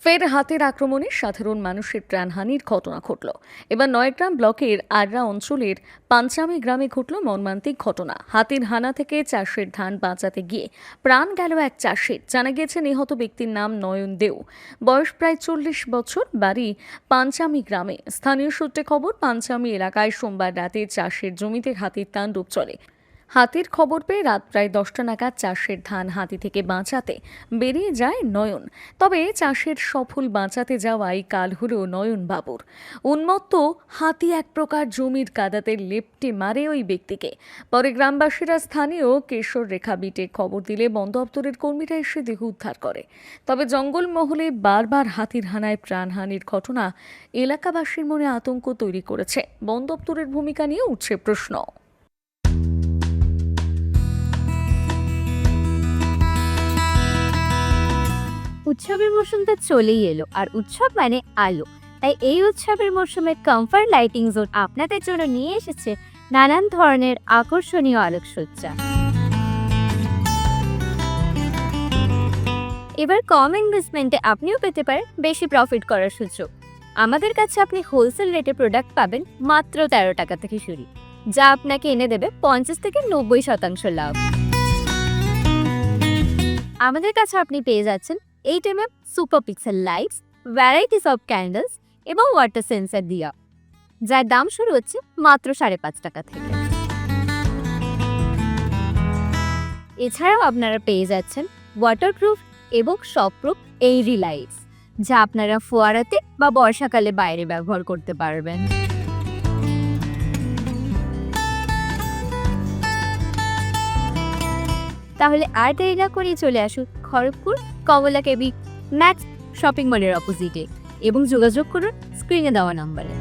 ফের হাতের আক্রমণে সাধারণ মানুষের প্রাণহানির ঘটনা ঘটল। এবার নয়গ্রাম ব্লকের আররা অঞ্চলের পাঞ্চামি গ্রামে ঘটল মর্মান্তিক ঘটনা। হাতির হানা থেকে চাষের ধান বাঁচাতে গিয়ে প্রাণ গেল এক চাষির জানা গিয়েছে, নিহত ব্যক্তির নাম নয়ন দেও বয়স প্রায় চল্লিশ বছর, বাড়ি পাঞ্চামি গ্রামে। স্থানীয় সূত্রে খবর, পাঞ্চামি এলাকায় সোমবার রাতে চাষের জমিতে হাতির তাণ্ডব চলে। হাতির খবর পেয়ে রাত প্রায় দশটা নাগাদ চাষের ধান হাতি থেকে বাঁচাতে বেরিয়ে যায় নয়ন। তবে চাষের সফল বাঁচাতে যাওয়াই কাল হলো নয়ন বাবুর। উন্মত্ত হাতি এক প্রকার জমির কাদাতে লেপটে মারে ওই ব্যক্তিকে। পরে গ্রামবাসীরা স্থানীয় কেশর রেখা বিটে খবর দিলে বন দপ্তরের কর্মীরা এসে দেহ উদ্ধার করে। তবে জঙ্গলমহলে বারবার হাতির হানায় প্রাণহানির ঘটনা এলাকাবাসীর মনে আতঙ্ক তৈরি করেছে। বন দপ্তরের ভূমিকা নিয়ে উঠছে প্রশ্ন। উৎসবের মৌসুমটা চলেই এলো, আর উৎসব মানে আলো। তাই এই উৎসবের মৌসুমে কমফর্ট লাইটিং জোন আপনাদের জন্য নিয়ে এসেছে নানান ধরনের আকর্ষণীয় আলোকসজ্জা। এবার কম ইনভেস্টমেন্টে আপনিও পেতে পারেন বেশি প্রফিট করার সুযোগ। আমাদের কাছে আপনি হোলসেল রেটে প্রোডাক্ট পাবেন মাত্র তেরো টাকা থেকে শুরু, যা আপনাকে এনে দেবে পঞ্চাশ থেকে নব্বই শতাংশ লাভ। আমাদের কাছে আপনি পেয়ে যাচ্ছেন eight M M super pixel lights varieties of candles এবং ওয়াটার সেন্সার দিয়া। যার দাম শুরু হচ্ছে মাত্র সাড়ে পাঁচ টাকা থেকে। এছাড়াও আপনারা পেয়ে যাচ্ছেন ওয়াটারপ্রুফ এবং শপপ্রুফ এইরি লাইটস যা আপনারা ফোয়ারাতে বা বর্ষাকালে বাইরে ব্যবহার করতে পারবেন। তাহলে আর দেরি না করেই চলে আসুন খড়গপুর কমলা কেবি ম্যাক্স শপিং মলের অপোজিটে এবং যোগাযোগ করুন স্ক্রিনে দেওয়া নাম্বারে।